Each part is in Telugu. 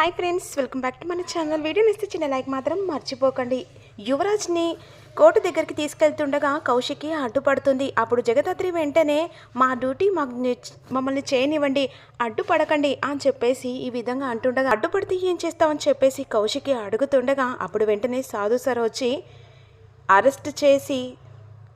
Hi friends welcome back to మన ఛానల్. వీడియో ఇస్తే చిన్న లైక్ మాత్రం మర్చిపోకండి. యువరాజ్ని కోర్టు దగ్గరికి తీసుకెళ్తుండగా కౌశికి అడ్డుపడుతుంది. అప్పుడు జగదాత్రి వెంటనే మా డ్యూటీ మాకు మమ్మల్ని చేయనివ్వండి అడ్డుపడకండి అని చెప్పేసి ఈ విధంగా అంటుండగా అడ్డుపడితే ఏం చేస్తామని చెప్పేసి కౌశికి అడుగుతుండగా అప్పుడు వెంటనే సాధు సార్ వచ్చి అరెస్ట్ చేసి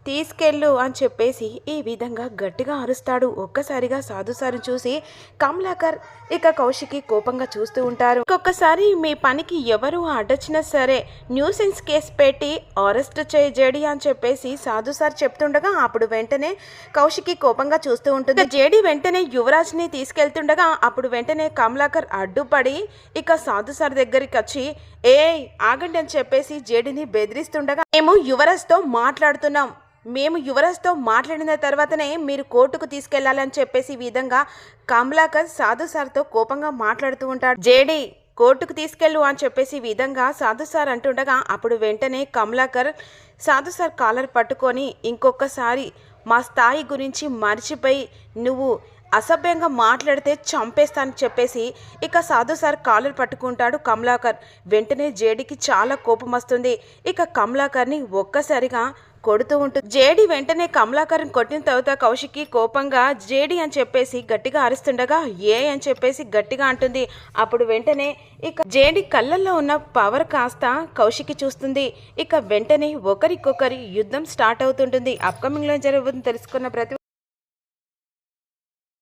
తీసుకెళ్ళు అని చెప్పేసి ఈ విధంగా గట్టిగా అరుస్తాడు. ఒక్కసారిగా సాధుసారు చూసి కమలాకర్ ఇక కౌశికి కోపంగా చూస్తూ ఉంటారు. ఒక్కొక్కసారి మీ పనికి ఎవరు అడ్డొచ్చినా సరే న్యూసెన్స్ కేసు పెట్టి అరెస్ట్ చేయజేడి అని చెప్పేసి సాధు సార్ చెప్తుండగా అప్పుడు వెంటనే కౌశికి కోపంగా చూస్తూ ఉంటుంది. జేడి వెంటనే యువరాజ్ని తీసుకెళ్తుండగా అప్పుడు వెంటనే కమలాకర్ అడ్డుపడి ఇక సాధు సార్ దగ్గరికి వచ్చి ఏ ఆగండి అని చెప్పేసి జేడిని బెదిరిస్తుండగా మేము యువరాజ్తో మాట్లాడుతున్నాం. మేము యువరాజ్తో మాట్లాడిన తర్వాతనే మీరు కోర్టుకు తీసుకెళ్ళాలని చెప్పేసి విధంగా కమలాకర్ సాధు సార్తో కోపంగా మాట్లాడుతూ ఉంటాడు. జేడీ కోర్టుకు తీసుకెళ్ళు అని చెప్పేసి విధంగా సాధు సార్ అంటుండగా అప్పుడు వెంటనే కమలాకర్ సాధు సార్ కాలర్ పట్టుకొని ఇంకొకసారి మా స్థాయి గురించి మర్చిపోయి నువ్వు అసభ్యంగా మాట్లాడితే చంపేస్తానని చెప్పేసి ఇక సాధు సార్ కాలర్ పట్టుకుంటాడు కమలాకర్. వెంటనే జేడికి చాలా కోపం వస్తుంది. ఇక కమలాకర్ని ఒక్కసారిగా కొడుతూ ఉంటుంది జేడి వెంటనే కమలాకరం కొట్టిన తర్వాత కౌశికి కోపంగా జేడి అని చెప్పేసి గట్టిగా అరుస్తుండగా ఏ అని చెప్పేసి గట్టిగా అంటుంది. అప్పుడు వెంటనే ఇక జేడి కళ్ళల్లో ఉన్న పవర్ కాస్త కౌశికి చూస్తుంది. ఇక వెంటనే ఒకరికొకరి యుద్ధం స్టార్ట్ అవుతుంటుంది. అప్కమింగ్లో జరుగుతుంది తెలుసుకున్న ప్రతి